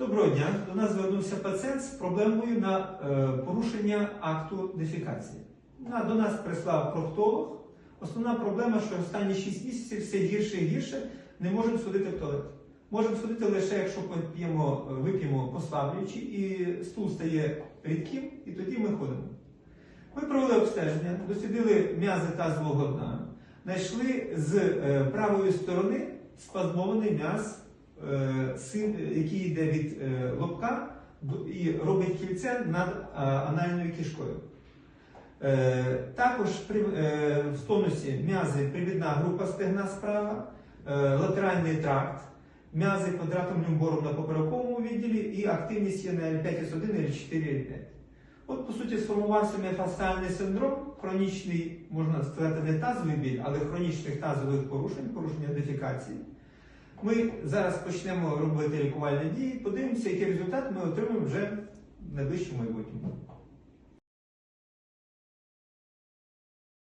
Доброго дня. До нас звернувся пацієнт з проблемою на е, порушення акту дефікації. До нас прислав проктолог. Основна проблема, що останні 6 місяців все гірше і гірше, не можемо сходити в туалет. Можемо сходити лише, якщо поп'ємо, вип'ємо послаблюючи, і стул стає рідким, і тоді ми ходимо. Ми провели обстеження, дослідили м'язи тазового дна, знайшли з е, правої сторони спазмований м'яз, який йде від е, лобка і робить кільце над е, анальною кишкою. Е, Також е, в тонусі м'язи привідна група стегна справа, е, латеральний тракт, м'язи квадратом люмбором на поперековому відділі і активність є на L5S1 і L4 L5. От, по суті, сформувався міофасціальний синдром, хронічний, можна сказати, не тазовий біль, але хронічних тазових порушень, порушення дефікації. Ми зараз почнемо робити лікувальні дії, подивимося, який результат ми отримаємо вже в найближчому майбутньому.